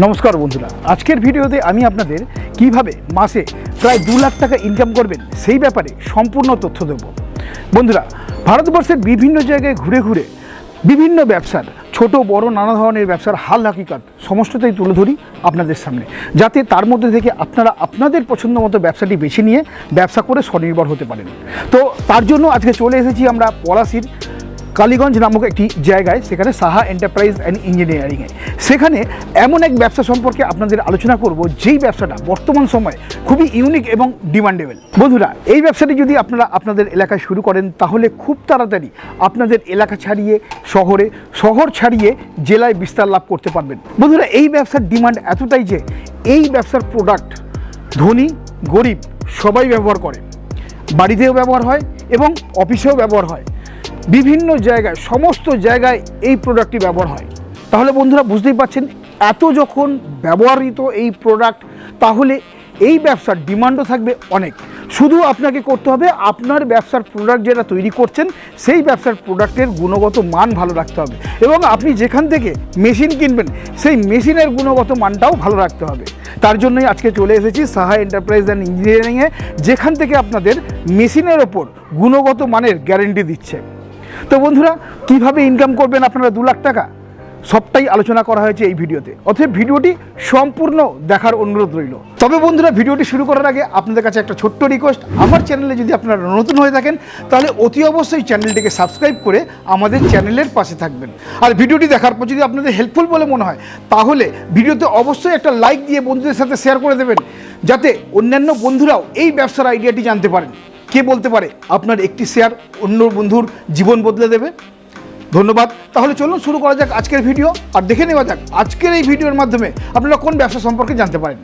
নমস্কার বন্ধুরা। আজকের ভিডিওতে আমি আপনাদের কীভাবে মাসে প্রায় দু লাখ টাকা ইনকাম করবেন সেই ব্যাপারে সম্পূর্ণ তথ্য দেব। বন্ধুরা, ভারতবর্ষের বিভিন্ন জায়গায় ঘুরে ঘুরে বিভিন্ন ব্যবসার, ছোট বড় নানা ধরনের ব্যবসার হাল হাকিকাত সমস্তটাই তুলে ধরি আপনাদের সামনে। যাতে তার মধ্যে থেকে আপনারা আপনাদের পছন্দ মতো ব্যবসাটি বেছে নিয়ে ব্যবসা করে স্বনির্ভর হতে পারেন। তো তার জন্য আজকে চলে এসেছি আমরা পলাশির কালীগঞ্জ নামক একটি জায়গায় সেখানে সাহা এন্টারপ্রাইজ অ্যান্ড ইঞ্জিনিয়ারিংয়ে সেখানে এমন এক ব্যবসা সম্পর্কে আপনাদের আলোচনা করব, যেই ব্যবসাটা বর্তমান সময়ে খুবই ইউনিক এবং ডিমান্ডেবল বন্ধুরা, এই ব্যবসাটি যদি আপনারা আপনাদের এলাকায় শুরু করেন, তাহলে খুব তাড়াতাড়ি আপনাদের এলাকা ছাড়িয়ে শহরে, শহর ছাড়িয়ে জেলায় বিস্তার লাভ করতে পারবেন। বন্ধুরা, এই ব্যবসার ডিমান্ড এতটাই যে এই ব্যবসার প্রোডাক্ট ধনী, গরিব সবাই ব্যবহার করে। বাড়িতেও ব্যবহার হয় এবং অফিসেও ব্যবহার হয়। বিভিন্ন জায়গায়, সমস্ত জায়গায় এই প্রোডাক্টটি ব্যবহার হয়। তাহলে বন্ধুরা বুঝতেই পারছেন, এত যখন ব্যবহৃত এই প্রোডাক্ট তাহলে এই ব্যবসার ডিমান্ডও থাকবে অনেক। শুধু আপনাকে করতে হবে, আপনার ব্যবসার প্রোডাক্ট যেটা তৈরি করছেন, সেই ব্যবসার প্রোডাক্টের গুণগত মান ভালো রাখতে হবে। এবং আপনি যেখান থেকে মেশিন কিনবেন, সেই মেশিনের গুণগত মানটাও ভালো রাখতে হবে। তার জন্যই আজকে চলে এসেছি সাহা এন্টারপ্রাইজ অ্যান্ড ইঞ্জিনিয়ারিংয়ে যেখান থেকে আপনাদের মেশিনের ওপর গুণগত মানের গ্যারেন্টি দিচ্ছে। তো বন্ধুরা, কীভাবে ইনকাম করবেন আপনারা দু লাখ টাকা? সবটাই আলোচনা করা হয়েছে এই ভিডিওতে। অতএব ভিডিওটি সম্পূর্ণ দেখার অনুরোধ রইল। তবে বন্ধুরা, ভিডিওটি শুরু করার আগে আপনাদের কাছে একটা ছোট্ট রিকোয়েস্ট আমার চ্যানেলে যদি আপনারা নতুন হয়ে থাকেন, তাহলে অতি অবশ্যই চ্যানেলটিকে সাবস্ক্রাইব করে আমাদের চ্যানেলের পাশে থাকবেন। আর ভিডিওটি দেখার পর যদি আপনাদের হেল্পফুল বলে মনে হয়, তাহলে ভিডিওতে অবশ্যই একটা লাইক দিয়ে বন্ধুদের সাথে শেয়ার করে দেবেন, যাতে অন্যান্য বন্ধুরাও এই ব্যবসার আইডিয়াটি জানতে পারেন। কে বলতে পারে? আপনার একটি শেয়ার অন্য বন্ধুর জীবন বদলে দেবে। ধন্যবাদ। তাহলে চলুন শুরু করা যাক আজকের ভিডিও আর দেখে নেওয়া যাক আজকের এই ভিডিওর মাধ্যমে আপনারা কোন ব্যবসা সম্পর্কে জানতে পারেন।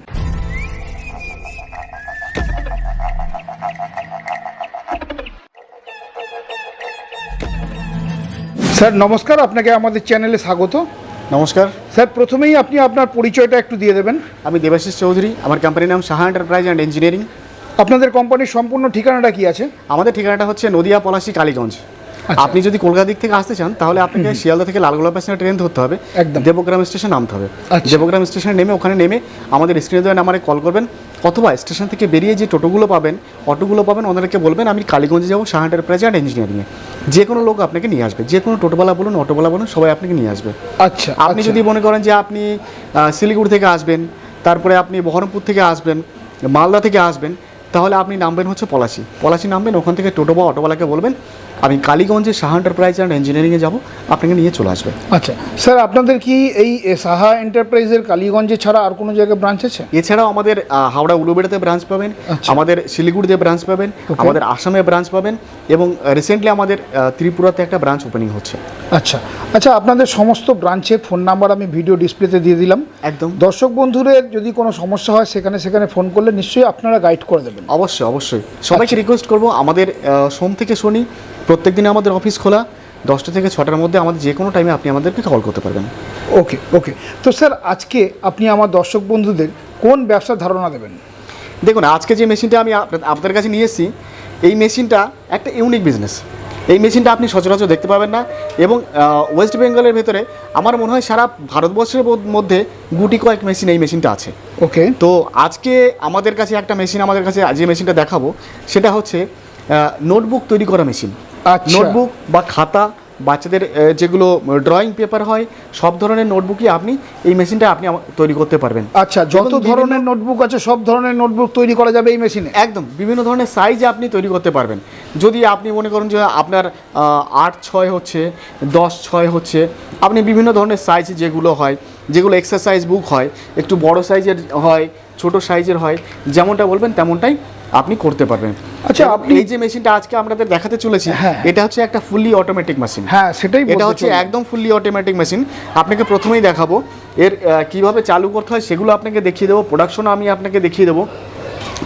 স্যার নমস্কার। আপনাকে আমাদের চ্যানেলে স্বাগত। নমস্কার। স্যার প্রথমেই আপনি আপনার পরিচয়টা একটু দিয়ে দেবেন। আমি দেবাশিস চৌধুরী। আমার কোম্পানির নাম সাহা এন্টারপ্রাইজ অ্যান্ড ইঞ্জিনিয়ারিং আপনাদের কোম্পানির সম্পূর্ণ ঠিকানাটা কি আছে আমাদের ঠিকানাটা হচ্ছে নদিয়া পলাশি কালীগঞ্জ আচ্ছা। আপনি যদি কলকাতা দিক থেকে আসতে চান তাহলে আপনাকে শিয়ালদা থেকে লালগোলা প্যাসেঞ্জার ট্রেন ধরতে হবে একদম। দেবগ্রাম স্টেশন নামতে হবে আচ্ছা। দেবগ্রাম স্টেশনে নেমে ওখানে নেমে আমাদের স্ক্রিনে দেওয়া নাম্বারে কল করবেন অথবা স্টেশন থেকে বেরিয়ে যে টোটোগুলো পাবেন অটোগুলো পাবেন ওনাদেরকে বলবেন আমি কালীগঞ্জে যাব সাহা এন্টারপ্রাইজ অ্যান্ড ইঞ্জিনিয়ারিংয়ে যে কোনো লোক আপনাকে নিয়ে আসবে যে কোনো টোটোওয়ালা বলুন অটোওয়ালা বলুন সবাই আপনাকে নিয়ে আসবে আচ্ছা আপনি আচ্ছা। যদি মনে করেন যে আপনি শিলিগুড়ি থেকে আসবেন তারপরে আপনি বহরমপুর থেকে আসবেন মালদা থেকে আসবেন তাহলে আপনি নামবেন হচ্ছে পলাশি। পলাশি নামবেন ওখান থেকে টোটো বা অটোওয়ালাকে বলবেন আমি কালীগঞ্জে সাহা এন্টারপ্রাইজ অ্যান্ড ইঞ্জিনিয়ারিংয়ে যাব আপনাকে নিয়ে চলে আসবে। আচ্ছা স্যার আপনাদের কি এই সাহা এন্টারপ্রাইজের কালীগঞ্জে ছাড়া আর কোনো জায়গায় ব্রাঞ্চ আছে? এছাড়াও আমাদের হাওড়া উলুবেড়াতে ব্রাঞ্চ পাবেন আচ্ছা। আমাদের শিলিগুড়িতে ব্রাঞ্চ পাবেন আমাদের আসামে ব্রাঞ্চ পাবেন এবং রিসেন্টলি আমাদের ত্রিপুরাতে একটা ব্রাঞ্চ ওপেনিং হচ্ছে। আচ্ছা আচ্ছা আপনাদের সমস্ত ব্রাঞ্চের ফোন নাম্বার আমি ভিডিও ডিসপ্লেতে দিয়ে দিলাম। একদম। দর্শক বন্ধুদের যদি কোনো সমস্যা হয় সেখানে সেখানে ফোন করলে নিশ্চয়ই আপনারা গাইড করে দেবেন। অবশ্যই অবশ্যই। সবাইকে রিকোয়েস্ট করব আমাদের সোম থেকে শনি প্রত্যেক দিনে আমাদের অফিস খোলা দশটা থেকে ছটার মধ্যে আমাদের যে কোনো টাইমে আপনি আমাদেরকে কল করতে পারবেন। ওকে ওকে। তো স্যার আজকে আপনি আমার দর্শক বন্ধুদের কোন ব্যবসার ধারণা দেবেন? দেখুন আজকে যে মেশিনটা আমি আপনাদের কাছে নিয়ে এসেছি এই মেশিনটা একটা ইউনিক বিজনেস এই মেশিনটা আপনি সচরাচর দেখতে পাবেন না এবং ওয়েস্ট বেঙ্গলের ভেতরে আমার মনে হয় সারা ভারতবর্ষের মধ্য- গুটি কয়েক মেশিন এই মেশিনটা আছে। ওকে। তো আজকে আমাদের কাছে একটা মেশিন আমাদের কাছে যে মেশিনটা দেখাবো সেটা হচ্ছে নোটবুক তৈরি করা মেশিন। নোটবুক বা খাতা বাচ্চাদের যেগুলো ড্রয়িং পেপার হয় সব ধরনের নোটবুকই আপনি এই মেশিনটা আপনি তৈরি করতে পারবেন। আচ্ছা যত ধরনের নোটবুক আছে সব ধরনের নোটবুক তৈরি করা যাবে এই মেশিনে? একদম বিভিন্ন ধরনের সাইজে আপনি তৈরি করতে পারবেন। যদি আপনি মনে করেন যে আপনার আট ছয় হচ্ছে দশ ছয় হচ্ছে আপনি বিভিন্ন ধরনের সাইজ যেগুলো হয় যেগুলো এক্সারসাইজ বুক হয় একটু বড় সাইজের হয় ছোট সাইজের হয় যেমনটা বলবেন তেমনটাই আপনি করতে পারবেন। আচ্ছা, আপনি- এই যে মেশিনটা আজকে আপনাদের দেখাতে চলেছি হ্যাঁ। এটা হচ্ছে একটা ফুললি অটোমেটিক মেশিন হ্যাঁ সেটাই এটা হচ্ছে একদম ফুললি অটোমেটিক মেশিন আপনাকে প্রথমেই দেখাবো এর কীভাবে চালু করতে হয় সেগুলো আপনাকে দেখিয়ে দেবো প্রোডাকশন আমি আপনাকে দেখিয়ে দেবো।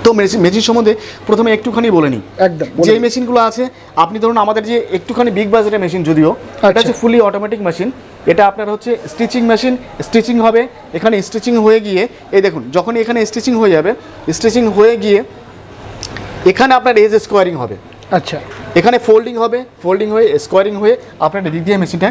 তো মেশিন মেশিন সম্বন্ধে প্রথমে একটুখানি বলে নিই। একদম যে মেশিনগুলো আছে আপনি ধরুন আমাদের যে একটুখানি বিগ বাজারের মেশিন যদিও এটা আচ্ছা। হচ্ছে ফুলি অটোমেটিক মেশিন এটা আপনার হচ্ছে স্টিচিং মেশিন স্টিচিং হবে এখানে স্টিচিং হয়ে গিয়ে এই দেখুন যখন এখানে স্টিচিং হয়ে যাবে স্টিচিং হয়ে গিয়ে এখানে আপনার এজ স্কোয়ারিং হবে। আচ্ছা। এখানে ফোল্ডিং হবে ফোল্ডিং হয়ে স্কোয়ারিং হয়ে আপনার দ্বিতীয় মেশিনটা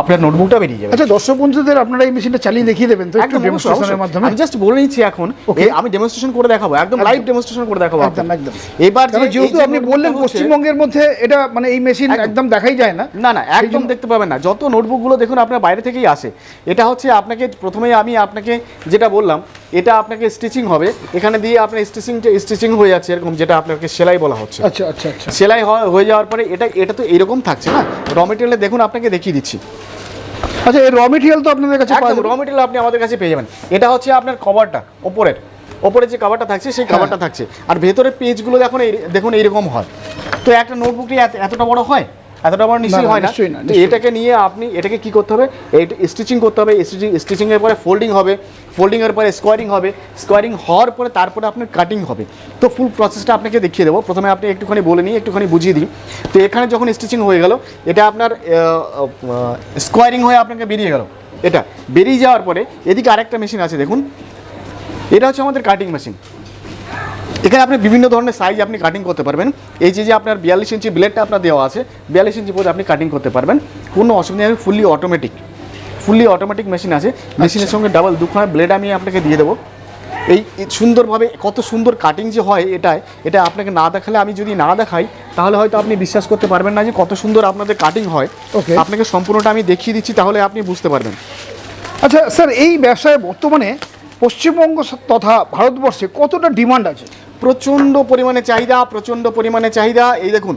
আপনার নোটবুকটা বেরিয়ে যাবে। আচ্ছা দর্শক বন্ধুদের আপনারা এই মেশিনটা চালিয়ে দেখিয়ে দেবেন তো একটু ডেমনস্ট্রেশনের মাধ্যমে? আমি জাস্ট বলে নিচ্ছি এখন. এই আমি ডেমনস্ট্রেশন করে দেখাবো একদম লাইভ ডেমনস্ট্রেশন করে দেখাবো একদম একদম। এবার যেহেতু আপনি বললেন পশ্চিমবঙ্গের মধ্যে এটা মানে এই মেশিন একদম। একদম দেখাই যায় না। না না একদম দেখতে পাবেন না। যত নোটবুকগুলো দেখুন আপনার বাইরে থেকেই আসে। এটা হচ্ছে আপনাকে প্রথমেই আমি আপনাকে যেটা বললাম এটা আপনাকে স্টিচিং হবে। এখানে দিয়ে আপনার স্টিচিং স্টিচিং হয়ে যাচ্ছে এরকম যেটা আপনাকে সেলাই বলা হচ্ছে। আচ্ছা আচ্ছা আচ্ছা। সেলাই হয়- হয়ে যাওয়ার পরে এটা এটা তো এরকম থাকছে না? র মেটেরিয়ালে দেখুন আপনাকে দেখিয়ে দিচ্ছি। আচ্ছা এই র মেটেরিয়াল তো আপনাদের কাছে র মেটেরিয়াল আপনি আমাদের কাছে পেয়ে যাবেন। এটা হচ্ছে আপনার কভারটা ওপরের। ওপরে যে কভারটা থাকছে সেই কভারটা থাকছে। আর ভেতরের পেজগুলো দেখুন এই দেখুন এইরকম হয়। তো একটা নোটবুকটি এত- এতটা বড় হয়? এতটা বড় নিশ্চয়ই হয় না। এটাকে নিয়ে আপনি এটাকে কি করতে হবে? স্টিচিং করতে হবে। স্টিচিং স্টিচিংয়ের পরে ফোল্ডিং হবে। ফোল্ডিংয়ের পরে স্কোয়ারিং হবে। স্কোয়ারিং হওয়ার পরে তারপরে আপনার কাটিং হবে। তো ফুল প্রসেসটা আপনাকে দেখিয়ে দেবো। প্রথমে আপনি একটুখানি বলে নিই, একটুখানি বুঝিয়ে দিই। তো এখানে যখন স্টিচিং হয়ে গেল, এটা আপনার স্কোয়ারিং হয়ে আপনাকে বেরিয়ে গেল। এটা বেরিয়ে যাওয়ার পরে এদিকে আরেকটা মেশিন আছে, দেখুন। এটা হচ্ছে আমাদের কাটিং মেশিন এখানে আপনি বিভিন্ন ধরনের সাইজ আপনি কাটিং করতে পারবেন। এই যে যে আপনার বিয়াল্লিশ ইঞ্চি ব্লেডটা আপনার দেওয়া আছে, বিয়াল্লিশ ইঞ্চি পর্যন্ত আপনি কাটিং করতে পারবেন। কোনো অসুবিধা নেই fully automatic fully automatic machine আছে। মেশিনের সঙ্গে ডাবল দুখানা ব্লেড আমি আপনাকে দিয়ে দেবো। এই সুন্দরভাবে কত সুন্দর কাটিং যে হয় এটাই এটা আপনাকে না দেখালে আমি যদি না দেখাই তাহলে হয়তো আপনি বিশ্বাস করতে পারবেন না যে কত সুন্দর আপনাদের কাটিং হয়। ওকে আপনাকে সম্পূর্ণটা আমি দেখিয়ে দিচ্ছি তাহলে আপনি বুঝতে পারবেন। আচ্ছা স্যার এই ব্যবসায় বর্তমানে পশ্চিমবঙ্গ তথা ভারতবর্ষে কতটা ডিমান্ড আছে? প্রচণ্ড পরিমাণে চাহিদা প্রচণ্ড পরিমাণে চাহিদা। এই দেখুন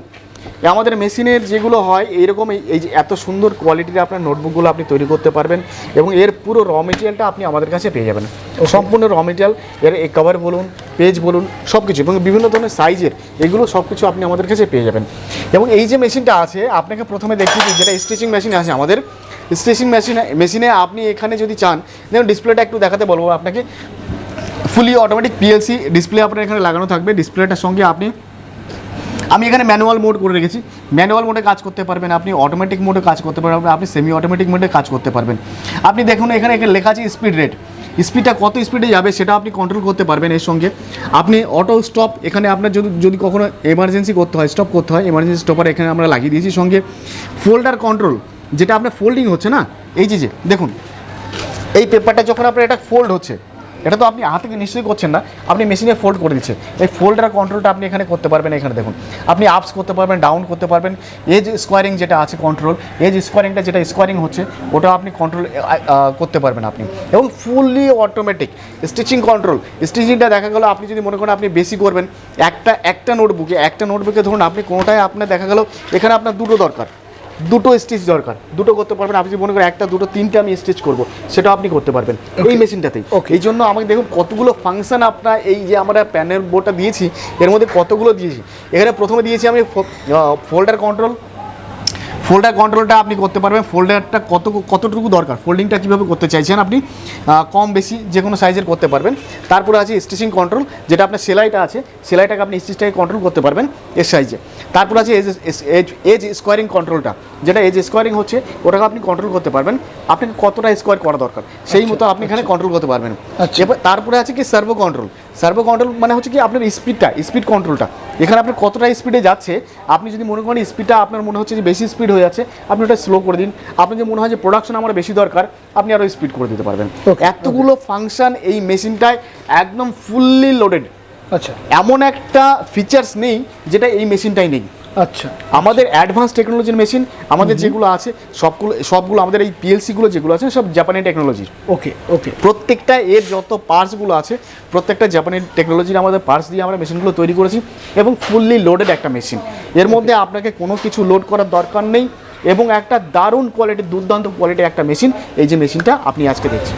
আমাদের মেশিনের যেগুলো হয় এইরকম এই- যে এত সুন্দর কোয়ালিটির আপনার নোটবুকগুলো আপনি তৈরি করতে পারবেন এবং এর পুরো র মেটেরিয়ালটা আপনি আমাদের কাছে পেয়ে যাবেন। সম্পূর্ণ র মেটেরিয়াল এর এই কভার বলুন পেজ বলুন সব কিছু এবং বিভিন্ন ধরনের সাইজের এগুলো সব কিছু আপনি আমাদের কাছে পেয়ে যাবেন। এবং এই যে মেশিনটা আছে আপনাকে প্রথমে দেখিয়ে দিই যেটা স্টিচিং মেশিন আছে আমাদের। স্টিচিং মেশিনে মেশিনে আপনি এখানে যদি চান যেমন ডিসপ্লেটা একটু দেখাতে বলব আপনাকে। ফুলি অটোমেটিক পিএলসি ডিসপ্লে আপনার এখানে লাগানো থাকবে। ডিসপ্লেটার সঙ্গে আপনি আমি এখানে ম্যানুয়াল মোড করে রেখেছি। ম্যানুয়াল মোডে কাজ করতে পারবেন আপনি অটোমেটিক মোডে কাজ করতে পারবেন, আপনি সেমি অটোমেটিক মোডে কাজ করতে পারবেন। আপনি দেখুন, এখানে এখানে লেখা আছে স্পিড রেট স্পিডটা কত স্পিডে যাবে সেটা আপনি কন্ট্রোল করতে পারবেন এর সঙ্গে। আপনি অটো স্টপ এখানে আপনার যদি যদি কখনো এমার্জেন্সি করতে হয় স্টপ করতে হয় এমার্জেন্সি স্টপার এখানে আমরা লাগিয়ে দিয়েছি সঙ্গে। ফোল্ডার কন্ট্রোল যেটা আপনার ফোল্ডিং হচ্ছে না? এই যে দেখুন। এই পেপারটা যখন আপনার এটা ফোল্ড হচ্ছে এটা তো আপনি হাতে নিশ্চয়ই করছেন না। আপনি মেশিনে ফোল্ড করে দিচ্ছেন। এই ফোল্ডার কন্ট্রোলটা আপনি এখানে করতে পারবেন এখানে দেখুন। আপনি আপস করতে পারবেন ডাউন করতে পারবেন। এজ স্কোয়ারিং যেটা আছে কন্ট্রোল এজ স্কোয়ারিংটা যেটা স্কোয়ারিং হচ্ছে, ওটা আপনি কন্ট্রোল করতে পারবেন আপনি। এবং ফুললি অটোমেটিক স্টিচিং কন্ট্রোল স্টিচিংটা দেখা গেলো, আপনি যদি মনে করেন আপনি বেশি করবেন, একটা একটা নোটবুকে একটা নোটবুকে ধরুন, আপনি কোনোটাই আপনার দেখা গেলো, এখানে আপনার দুটো দরকার। দুটো স্টিচ দরকার। দুটো করতে পারবেন। আপনি মনে করেন একটা দুটো তিনটে আমি স্টিচ করব সেটা আপনি করতে পারবেন এই মেশিনটাতেই. এই জন্য আমাকে দেখুন কতগুলো ফাংশন আপনার এই যে আমরা প্যানেল বোর্ডটা দিয়েছি এর মধ্যে কতগুলো দিয়েছি। এখানে প্রথমে দিয়েছি আমি ফোল্ডার কন্ট্রোল ফোল্ডার কন্ট্রোলটা আপনি করতে পারবেন। ফোল্ডারটা কত কতটুকু দরকার? ফোল্ডিংটা কীভাবে করতে চাইছেন আপনি? কম বেশি যে কোনো সাইজের করতে পারবেন। তারপরে আছে স্টিচিং কন্ট্রোল যেটা আপনার সেলাইটা আছে। সেলাইটাকে আপনি স্টিচটাকে কন্ট্রোল করতে পারবেন এর সাইজে তারপর আছে এজ এজ এজ স্কোয়ারিং কন্ট্রোলটা যেটা এজ স্কোয়ারিং হচ্ছে ওটাকে আপনি কন্ট্রোল করতে পারবেন। আপনাকে কতটা স্কোয়ার করা দরকার? সেই মতো আপনি এখানে কন্ট্রোল করতে পারবেন। আচ্ছা। এবার তারপরে আছে কি সার্ভো কন্ট্রোল সার্ভো কন্ট্রোল মানে হচ্ছে কি আপনার স্পিডটা স্পিড কন্ট্রোলটা এখানে আপনি কতটা স্পিডে যাচ্ছে আপনি যদি মনে করেন স্পিডটা আপনার মনে হচ্ছে যে বেশি স্পিড হয়ে যাচ্ছে আপনি ওটা স্লো করে দিন। আপনি যদি মনে হয় যে প্রোডাকশন আমার বেশি দরকার আপনি আরও স্পিড করে দিতে পারবেন। এতগুলো ফাংশন এই মেশিনটায় একদম ফুললি লোডেড আচ্ছা। এমন একটা ফিচার্স নেই যেটা এই মেশিনটাই নেই। আচ্ছা। আমাদের অ্যাডভান্স টেকনোলজির মেশিন আমাদের যেগুলো আছে সবগুলো সবগুলো আমাদের এই পিএলসিগুলো যেগুলো আছে সব জাপানি টেকনোলজির ওকে ওকে। প্রত্যেকটা এর যত পার্টসগুলো আছে প্রত্যেকটা জাপানি টেকনোলজির আমাদের পার্টস দিয়ে আমরা মেশিনগুলো তৈরি করেছি এবং ফুললি লোডেড একটা মেশিন এর মধ্যে আপনাকে কোনো কিছু লোড করার দরকার নেই এবং একটা দারুণ কোয়ালিটির দুর্দান্ত কোয়ালিটির একটা মেশিন এই যে মেশিনটা আপনি আজকে দেখছেন।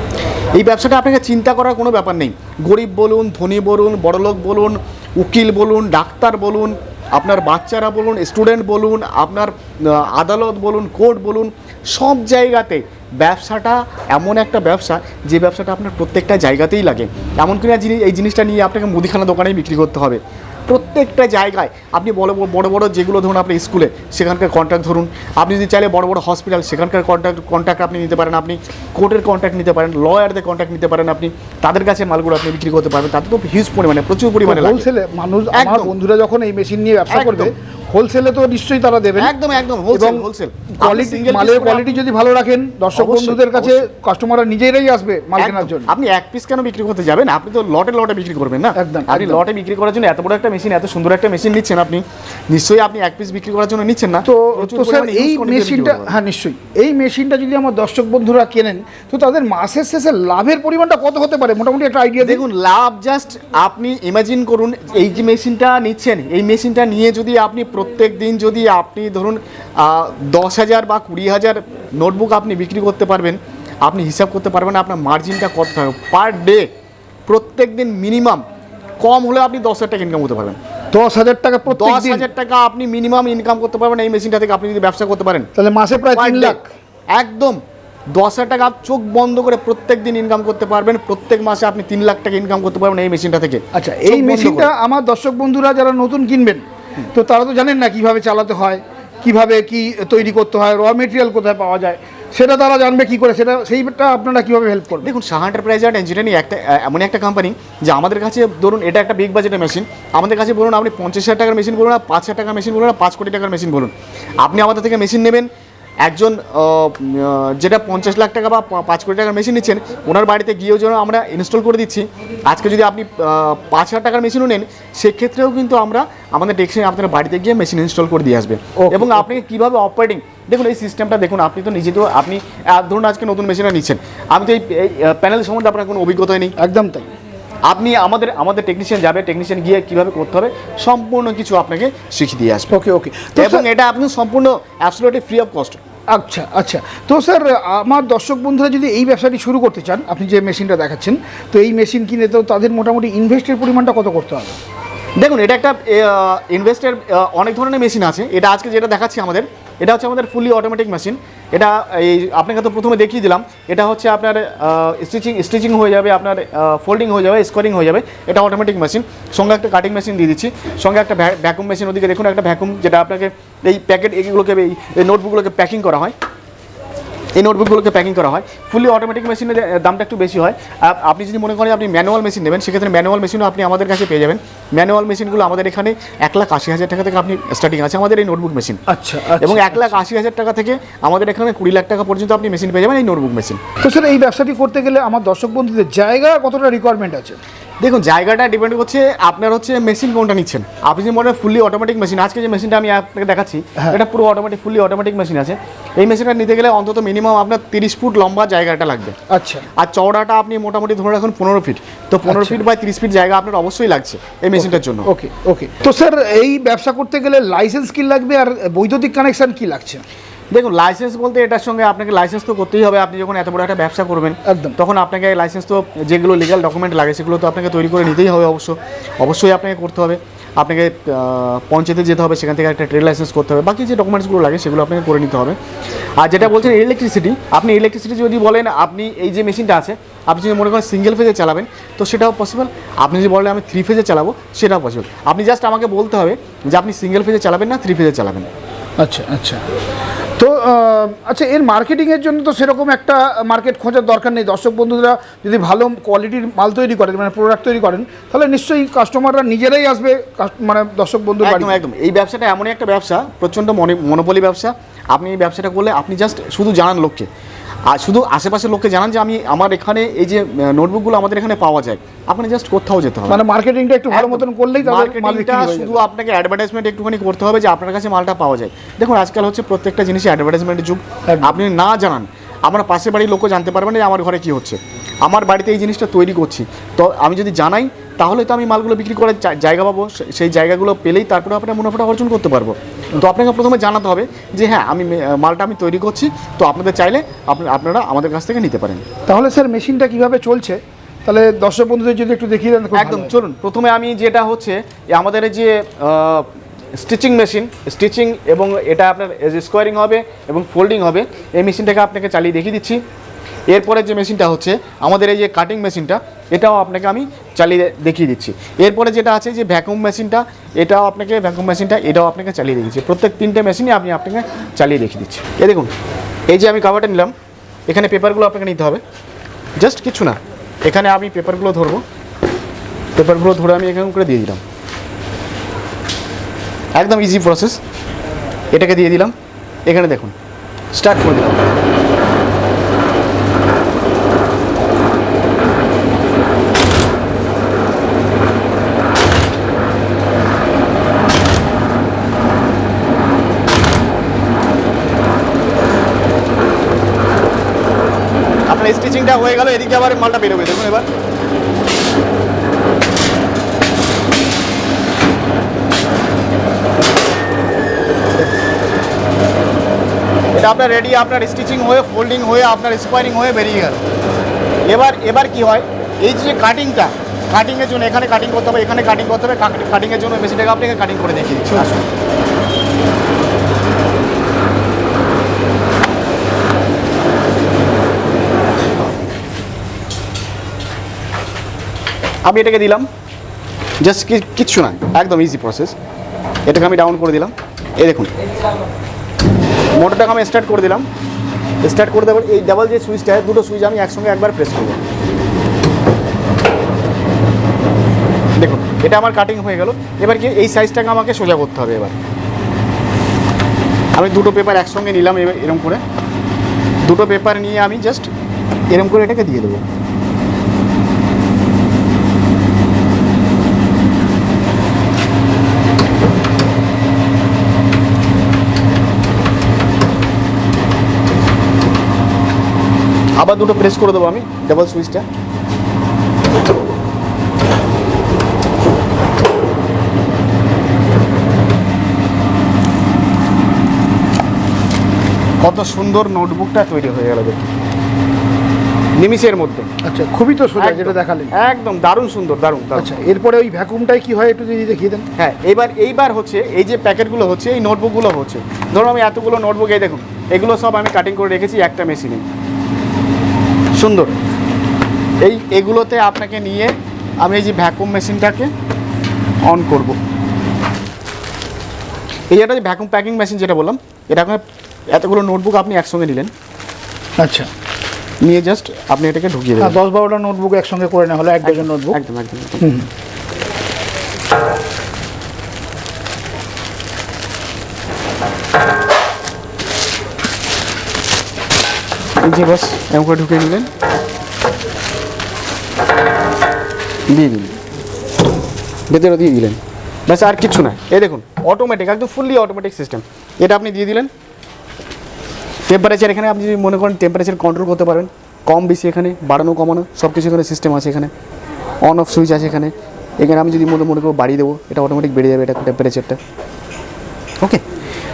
এই ব্যবসাটা আপনাকে চিন্তা করার কোনো ব্যাপার নেই। গরিব বলুন ধনী বলুন বড়লোক বলুন উকিল বলুন ডাক্তার বলুন আপনার বাচ্চারা বলুন স্টুডেন্ট বলুন, আপনার আদালত বলুন কোর্ট বলুন, সব জায়গাতে ব্যবসাটা এমন একটা ব্যবসা যে ব্যবসাটা আপনার প্রত্যেকটা জায়গাতেই লাগে। এমন কিনা জিনিস এই জিনিসটা নিয়ে আপনাকে মুদিখানা দোকানেই বিক্রি করতে হবে। প্রত্যেকটা জায়গায় আপনি বড় বড় বড় যেগুলো ধরুন আপনি স্কুলে সেখানকার কন্ট্যাক্ট ধরুন। আপনি যদি চাইলে বড় বড় হসপিটাল সেখানকার কন্ট্যাক্ট কন্ট্যাক্ট আপনি নিতে পারেন আপনি কোর্টের কন্ট্যাক্ট নিতে পারেন লয়ারদের কন্ট্যাক্ট নিতে পারেন আপনি তাদের কাছে মালগুলো আপনি বিক্রি করতে পারবেন। তাদের তো হিউজ পরিমাণে প্রচুর পরিমাণে হোলসেলে মানুষ আমার বন্ধুরা যখন এই মেশিন নিয়ে ব্যবসা। করবে হোলসেলে তো নিশ্চয়ই তারা দেবেন। একদম একদম হোলসেল হোলসেল কোয়ালিটি মালের কোয়ালিটি যদি ভালো রাখেন দর্শক বন্ধুদের কাছে কাস্টমাররা নিজেরাই আসবে মাল কেনার জন্য। আপনি এক পিস কেন বিক্রি করতে যাবেন? আপনি তো লটে লটে বিক্রি করবেন না? একদম, আপনি। লটে বিক্রি করার জন্য এত বড় একটা মেশিন এত সুন্দর একটা মেশিন নিচ্ছেন আপনি। নিশ্চয়ই আপনি এক পিস বিক্রি করার জন্য নিচ্ছেন না। তো তো স্যার এই মেশিনটা হ্যাঁ নিশ্চয়ই। এই মেশিনটা যদি আমার দর্শক বন্ধুরা কেনেন তো তাদের মাসের শেষে লাভের পরিমাণটা কত হতে পারে? মোটামুটি একটা আইডিয়া দেখুন দেখুন লাভ জাস্ট আপনি ইমাজিন করুন এই যে মেশিনটা নিচ্ছেন এই মেশিনটা নিয়ে যদি আপনি প্রত্যেক দিন যদি আপনি ধরুন দশ হাজার বা কুড়ি হাজার নোটবুক আপনি বিক্রি করতে পারবেন আপনি হিসাব করতে পারবেন আপনার মার্জিনটা কত থাকবে। পার ডে প্রত্যেক দিন মিনিমাম কম হলে আপনি দশ হাজার টাকা ইনকাম করতে পারবেন। দশ হাজার টাকা দশ হাজার টাকা আপনি মিনিমাম ইনকাম করতে পারবেন এই মেশিনটা থেকে আপনি যদি ব্যবসা করতে পারেন। তাহলে মাসে প্রায় তিন লাখ। একদম দশ হাজার টাকা চোখ বন্ধ করে প্রত্যেক দিন ইনকাম করতে পারবেন প্রত্যেক মাসে আপনি তিন লাখ টাকা ইনকাম করতে পারবেন এই মেশিনটা থেকে। আচ্ছা এই মেশিনটা আমার দর্শক বন্ধুরা যারা নতুন কিনবেন তো তারা তো জানেন না কীভাবে চালাতে হয়, কীভাবে কি তৈরি করতে হয় র মেটেরিয়াল কোথায় পাওয়া যায়, সেটা তারা জানবে কি করে, সেটা সেইটা আপনারা কীভাবে হেল্প করবেন? দেখুন সাহা এন্টারপ্রাইজ অ্যান্ড ইঞ্জিনিয়ারিং একটা এমন একটা কোম্পানি যে আমাদের কাছে ধরুন এটা একটা বিগ বাজেটের মেশিন আমাদের কাছে বলুন আপনি পঞ্চাশ হাজার টাকার মেশিন বলুন না পাঁচ হাজার টাকার মেশিন বলুন না পাঁচ কোটি টাকার মেশিন বলুন। আপনি আমাদের থেকে মেশিন নেবেন একজন যেটা পঞ্চাশ লাখ টাকা বা পাঁচ কোটি টাকার মেশিন নিচ্ছেন ওনার বাড়িতে গিয়েও যেন আমরা ইনস্টল করে দিচ্ছি। আজকে যদি আপনি পাঁচ হাজার টাকার মেশিনও নেন সেক্ষেত্রেও কিন্তু আমরা আমাদের টেকশন আপনার বাড়িতে গিয়ে মেশিন ইনস্টল করে দিয়ে আসবে। এবং আপনি কীভাবে অপারেটিং দেখুন এই সিস্টেমটা দেখুন আপনি তো নিজে তো আপনি ধরুন আজকে নতুন মেশিনটা নিচ্ছেন। আমি তো এই প্যানেল সম্বন্ধে আপনার কোনো অভিজ্ঞতাই নেই। একদম তাই। আপনি আমাদের আমাদের টেকনিশিয়ান যাবে টেকনিশিয়ান গিয়ে কীভাবে করতে হবে সম্পূর্ণ কিছু আপনাকে শিখিয়ে দিয়ে আসবে। ওকে ওকে এবং এটা আপনি সম্পূর্ণ অ্যাবসলিউটলি ফ্রি অফ কস্ট আচ্ছা আচ্ছা। তো স্যার আমার দর্শক বন্ধুরা যদি এই ব্যবসাটি শুরু করতে চান আপনি যে মেশিনটা দেখাচ্ছেন তো এই মেশিন কিনে তো তাদের মোটামুটি ইনভেস্টের পরিমাণটা কত করতে হবে? দেখুন এটা একটা ইনভেস্টের অনেক ধরনের মেশিন আছে। এটা আজকে যেটা দেখাচ্ছি আমাদের এটা হচ্ছে আমাদের ফুলি অটোমেটিক মেশিন এটা এই আপনাকে তো প্রথমে দেখিয়ে দিলাম। এটা হচ্ছে আপনার স্টিচিং স্টিচিং হয়ে যাবে, আপনার ফোল্ডিং হয়ে যাবে স্কোয়ারিং হয়ে যাবে। এটা অটোমেটিক মেশিন সঙ্গে একটা কাটিং মেশিন দিয়ে দিচ্ছি। সঙ্গে একটা ভ্যাকুম মেশিন ওদিকে দেখুন একটা ভ্যাকুম যেটা আপনাকে এই প্যাকেট এগুলোকে এই এই নোটবুকগুলোকে প্যাকিং করা হয়। এই নোটবুকগুলোকে প্যাকিং করা হয়। ফুলি অটোমেটিক মেশিনের দামটা একটু বেশি হয়। আপ- আপনি যদি মনে করেন আপনি ম্যানুয়াল মেশিন নেবেন সেক্ষেত্রে ম্যানুয়াল মেশিনও আপনি আমাদের কাছে পেয়ে যাবেন। ম্যানুয়াল মেশিনগুলো আমাদের এখানে এক লাখ আশি হাজার টাকা থেকে আপনি স্টার্টিং আছে আমাদের এই নোটবুক মেশিন আচ্ছা এবং এক লাখ আশি হাজার টাকা থেকে আমাদের এখানে কুড়ি লাখ টাকা পর্যন্ত আপনি মেশিন পেয়ে যাবেন এই নোটবুক মেশিন তো স্যার এই ব্যবসাটি করতে গেলে আমার দর্শক বন্ধুদের জায়গা কতটা রিকোয়ারমেন্ট আছে? দেখুন জায়গাটা ডিপেন্ড করছে আপনার হচ্ছে মেশিন কোনটা নিচ্ছেন। আপনি যে মনে ফুলি অটোমেটিক মেশিন আজকে যে মেশিনটা আমি আপনাকে দেখাচ্ছি হ্যাঁ। এটা পুরো অটোমেটিক ফুলি অটোমেটিক মেশিন আছে। এই মেশিনটা নিতে গেলে অন্তত মিনিমাম আপনার তিরিশ ফুট লম্বা জায়গাটা লাগবে। আচ্ছা। আর চওড়াটা আপনি মোটামুটি ধরে রাখুন পনেরো ফিট তো পনেরো আচ্ছা। ফিট বা তিরিশ ফিট জায়গা আপনার অবশ্যই লাগছে এই মেশিনটার জন্য। ওকে ওকে তো স্যার এই ব্যবসা করতে গেলে লাইসেন্স কি লাগবে আর বৈদ্যুতিক কানেকশন কি লাগছে? দেখুন লাইসেন্স বলতে এটার সঙ্গে আপনাকে লাইসেন্স তো করতেই হবে। আপনি যখন এত বড় একটা ব্যবসা করবেন একদম। তখন আপনাকে লাইসেন্স তো যেগুলো লিগাল ডকুমেন্ট লাগে সেগুলো তো আপনাকে তৈরি করে নিতেই হবে অবশ্য। অবশ্যই আপনাকে করতে হবে। আপনাকে পঞ্চায়েতে যেতে হবে সেখান থেকে একটা ট্রেড লাইসেন্স করতে হবে। বাকি যে ডকুমেন্টসগুলো লাগে সেগুলো আপনাকে করে নিতে হবে। আর যেটা বলছেন ইলেকট্রিসিটি আপনি ইলেকট্রিসিটি যদি বলেন আপনি এই যে মেশিনটা আছে আপনি যদি মনে করেন সিঙ্গেল ফেজে চালাবেন তো সেটাও পসিবল আপনি যদি বলেন আমি থ্রি ফেজে চালাবো সেটাও পসিবল আপনি জাস্ট আমাকে বলতে হবে যে আপনি সিঙ্গেল ফেজে চালাবেন না থ্রি ফেজে চালাবেন। আচ্ছা আচ্ছা। তো আচ্ছা এর মার্কেটিংয়ের জন্য তো সেরকম একটা মার্কেট খোঁজার দরকার নেই। দর্শক বন্ধুরা যদি ভালো কোয়ালিটির মাল তৈরি করেন মানে প্রোডাক্ট তৈরি করেন তাহলে নিশ্চয়ই কাস্টমাররা নিজেরাই আসবে মানে দর্শক বন্ধু একদম একদম। এই ব্যবসাটা এমনই একটা ব্যবসা প্রচণ্ড মনোপলি ব্যবসা। আপনি এই ব্যবসাটা করলে আপনি জাস্ট শুধু জানান লোককে। আর শুধু আশেপাশের লোককে জানান যে আমি আমার এখানে এই যে নোটবুকগুলো আমাদের এখানে পাওয়া যায় আপনি জাস্ট কোথাও যেতে হবে। মানে মার্কেটিংটা একটু ভালো মতন করলেই মার্কেটিংটা শুধু আপনাকে অ্যাডভার্টাইজমেন্ট একটুখানি করতে হবে যে আপনার কাছে মালটা পাওয়া যায়। দেখুন আজকাল হচ্ছে প্রত্যেকটা জিনিসই অ্যাডভার্টাইজমেন্টের যুগ। আপনি না জানান আমার পাশের বাড়ির লোকও জানতে পারবে না যে আমার ঘরে কি হচ্ছে। আমার বাড়িতে এই জিনিসটা তৈরি করছি। তো আমি যদি জানাই তাহলে তো আমি মালগুলো বিক্রি করার জায়গা পাবো সেই জায়গাগুলো পেলেই তারপরে আপনার মুনাফাটা অর্জন করতে পারব। তো আপনাকে প্রথমে জানাতে হবে যে হ্যাঁ আমি মালটা আমি তৈরি করছি তো আপনাদের চাইলে আপনারা আমাদের কাছ থেকে নিতে পারেন। তাহলে স্যার মেশিনটা কীভাবে চলছে? তাহলে দর্শক বন্ধুদের যদি একটু দেখিয়ে দেন একদম চলুন। প্রথমে আমি যেটা হচ্ছে আমাদের এই যে স্টিচিং মেশিন স্টিচিং এবং এটা আপনার স্কোয়ারিং হবে এবং ফোল্ডিং হবে এই মেশিনটাকে আপনাকে চালিয়ে দেখিয়ে দিচ্ছি। এরপরে যে মেশিনটা হচ্ছে আমাদের এই যে কাটিং মেশিনটা এটাও আপনাকে আমি চালিয়ে দেখিয়ে দিচ্ছি। এরপরে যেটা আছে যে ভ্যাকুম মেশিনটা এটাও আপনাকে ভ্যাকুম মেশিনটা এটাও আপনাকে চালিয়ে দেখিয়েছি। প্রত্যেক তিনটে মেশিনই আপনি আপনাকে চালিয়ে দেখিয়ে দিচ্ছি। এ দেখুন, এই যে আমি কাভারটা নিলাম, এখানে পেপারগুলো আপনাকে নিতে হবে। জাস্ট কিছু না। এখানে আমি পেপারগুলো ধরবো। পেপারগুলো ধরে আমি এখানে করে দিয়ে দিলাম। একদম ইজি প্রসেস এটাকে দিয়ে দিলাম। এখানে দেখুন স্টার্ট করে দিলাম। স্টিচিংটা হয়ে গেল, এদিকে আবার মালটা বেরোবে দেখুন এবার। এটা আপনার রেডি আপনার স্টিচিং হয়ে ফোল্ডিং হয়ে, আপনার স্কোয়ারিং হয়ে বেরিয়ে গেল। এবার এবার কি হয়? এই যে কাটিংটা কাটিংয়ের জন্য এখানে কাটিং করতে হবে, এখানে কাটিং করতে হবে কাটিংয়ের জন্য মেশিনটাকে আপনাকে কাটিং করে দেখিয়ে দিচ্ছি। আমি এটাকে দিলাম। জাস্ট কিচ্ছু না একদম ইজি প্রসেস এটাকে আমি ডাউন করে দিলাম। এই দেখুন। মোটরটাকে আমি স্টার্ট করে দিলাম। স্টার্ট করে দেবো এই ডাবল যে সুইচটা দুটো সুইচ আমি একসঙ্গে একবার প্রেস করব। দেখুন, এটা আমার কাটিং হয়ে গেল। এবার কি, এই সাইজটাকে আমাকে সোজা করতে হবে এবার। আমি দুটো পেপার একসঙ্গে নিলাম এরম করে। দুটো পেপার নিয়ে আমি জাস্ট এরম করে এটাকে দিয়ে দেবো। আবার দুটো প্রেস করে দেবো আমি ডাবল সুইচটা কত সুন্দর নোটবুকটা তৈরি হয়ে গেল দেখুন নিমিষের মধ্যে। আচ্ছা খুবই তো সোজা যেটা দেখালেন। একদম দারুণ সুন্দর দারুণ দারুণ। আচ্ছা এরপরে ওই ভ্যাকুমটাই কি হয় একটু যদি দেখিয়ে দেন? হ্যাঁ এবার এইবার হচ্ছে এই যে প্যাকেটগুলো হচ্ছে এই নোটবুকগুলো হচ্ছে। ধরুন আমি এতগুলো নোটবুক এই দেখুন এগুলো সব আমি কাটিং করে রেখেছি একটা মেশিনে সুন্দর। এই এগুলোতে আপনাকে নিয়ে আমি এই যে ভ্যাকুম মেশিনটাকে অন করব। এই একটা যে ভ্যাকুম প্যাকিং মেশিন যেটা বললাম এটা এতগুলো নোটবুক আপনি একসঙ্গে নিলেন। আচ্ছা। নিয়ে জাস্ট আপনি এটাকে ঢুকিয়ে হ্যাঁ দেবেন দশ বারোটা নোটবুক একসঙ্গে করে নেওয়া হলো এক ডজন নোটবুক একদম একদম। যে বাস এরকম করে ঢুকিয়ে নিলেন দিয়ে দিন ভেতরে দিয়ে দিলেন ব্যাস, আর কিছু না। এই দেখুন অটোমেটিক একদম ফুললি অটোমেটিক সিস্টেম এটা আপনি দিয়ে দিলেন। টেম্পারেচার এখানে আপনি যদি মনে করেন টেম্পারেচার কন্ট্রোল করতে পারেন কম বেশি এখানে, বাড়ানো, কমানো সব কিছু এখানে সিস্টেম আছে এখানে। অন অফ সুইচ আছে এখানে। এখানে আমি যদি মনে মনে করব বাড়িয়ে দেবো, এটা অটোমেটিক বেড়ে যাবে এটা টেম্পারেচারটা ওকে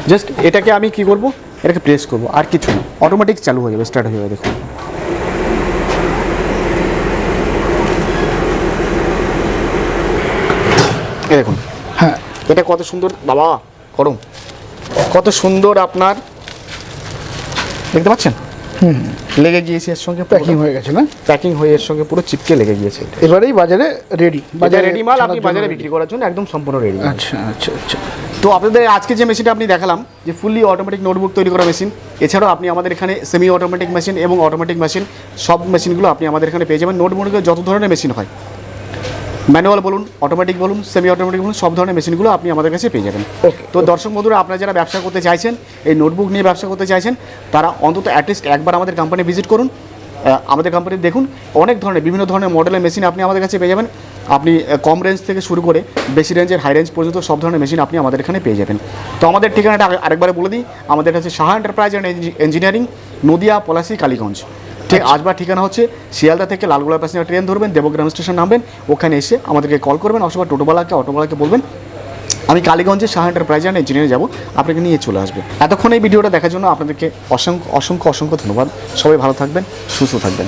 জাস্ট এটাকে আমি কি করব? এটাকে প্রেস করব আর কিছু না। অটোমেটিক চালু হয়ে যাবে স্টার্ট হয়ে যাবে দেখুন। দেখুন। হ্যাঁ। এটা কত সুন্দর বাবা গরম। কত সুন্দর আপনার দেখতে পাচ্ছেন? হুম। লেগে গিয়েছে এর সঙ্গে প্যাকিং হয়ে গেছে না? প্যাকিং হয়ে এর সঙ্গে পুরো চিপকে লেগে গিয়েছে এবারেই বাজারে রেডি বাজারে রেডি মাল আপনি বাজারে বিক্রি করার জন্য একদম সম্পূর্ণ রেডি আচ্ছা আচ্ছা আচ্ছা। তো আপনাদের আজকে যে মেশিনটা আপনি দেখালাম যে ফুললি অটোমেটিক নোটবুক তৈরি করা মেশিন এছাড়াও আপনি আমাদের এখানে সেমি অটোমেটিক মেশিন এবং অটোমেটিক মেশিন সব মেশিনগুলো আপনি আমাদের এখানে পেয়ে যাবেন। নোটবুকের যত ধরনের মেশিন হয় ম্যানুয়াল বলুন অটোমেটিক বলুন সেমি অটোমেটিক বলুন সব ধরনের মেশিনগুলো আপনি আমাদের কাছে পেয়ে যাবেন। তো দর্শক বন্ধুরা আপনারা যারা ব্যবসা করতে চাইছেন এই নোটবুক নিয়ে ব্যবসা করতে চাইছেন তারা অন্তত অ্যাটলিস্ট একবার আমাদের কোম্পানি ভিজিট করুন। আমাদের কোম্পানি দেখুন অনেক ধরনের বিভিন্ন ধরনের মডেলের মেশিন আপনি আমাদের কাছে পেয়ে যাবেন। আপনি কম রেঞ্জ থেকে শুরু করে বেশি রেঞ্জের হাই রেঞ্জ পর্যন্ত সব ধরনের মেশিন আপনি আমাদের এখানে পেয়ে যাবেন। তো আমাদের ঠিকানাটা আরে- আরেকবার বলে দিই আমাদের কাছে Saha enterprise and engineering Nadia Palashi Kaliganj. ঠিক আসবার ঠিকানা হচ্ছে শিয়ালদা থেকে লালগোলা প্যাসেঞ্জার ট্রেন ধরবেন দেবগ্রাম স্টেশন নামবেন ওখানে এসে আমাদেরকে কল করবেন অথবা টোটোওয়ালাকে অটোওয়ালাকে বলবেন আমি কালীগঞ্জের শাহ এন্টারপ্রাইজ অ্যান্ড ইঞ্জিনিয়ারে যাব আপনাকে নিয়ে চলে আসবে। এতক্ষণ এই ভিডিওটা দেখার জন্য আপনাদেরকে অসংখ্য অসংখ্য অসংখ্য ধন্যবাদ। সবাই ভালো থাকবেন সুস্থ থাকবেন।